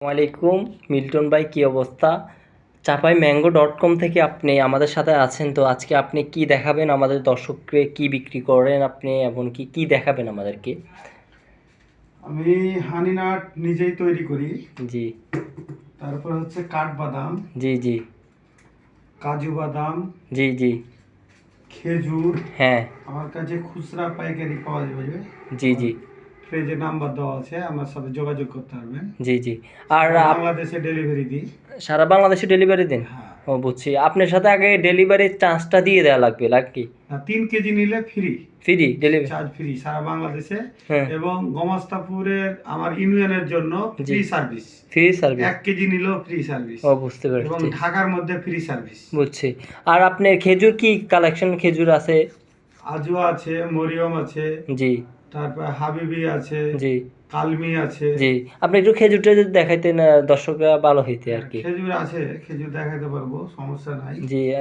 আসসালামাইকুম মিল্টন ভাই কী অবস্থা? চাপাই ম্যাঙ্গো ডট কম থেকে আপনি আমাদের সাথে আছেন তো আজকে আপনি কি দেখাবেন? আমাদের দর্শককে কি বিক্রি করেন আপনি? এমনকি কি দেখাবেন আমাদেরকে? আমি হানি নাট নিজেই তৈরি করি। জি। তারপর হচ্ছে কাঠবাদাম। জি জি। কাজু বাদাম। জি জি। খেজুর। হ্যাঁ। আমার কাছে খুচরা পাইকারি পাওয়া যাবে। জি জি। পেজে নাম্বার দেওয়া আছে আমার সাথে যোগাযোগ করতে পারবেন। জি জি। আর বাংলাদেশে ডেলিভারি দিই। সারা বাংলাদেশে ডেলিভারি দেন? হ্যাঁ। ও বুঝছি। আপনার সাথে আগে ডেলিভারির চার্জটা দিয়ে দেওয়া লাগবে আর তিন কেজি নিলে free free delivery charge free সারা বাংলাদেশে। হ্যাঁ। এবং গমাস্তাপুরের আমার ইউনিয়নের জন্য ফ্রি সার্ভিস ফ্রি সার্ভিস এক কেজি নিলেও ফ্রি সার্ভিস ও বুঝতে এবং ঢাকার মধ্যে ফ্রি সার্ভিস বুঝছি। আর আপনার খেজুর কি কালেকশন খেজুর আছে? আজওয়া আছে মরিয়ম আছে। জি। তারপর হাবিবি আছে জি। কালমি আছে। জি। আপনি একটু খেজুরটা যদি দেখাইতেন দর্শকরা ভালো হইতে আর কি। খেজুর আছে খেজুর দেখাইতে পারব সমস্যা নাই। জি।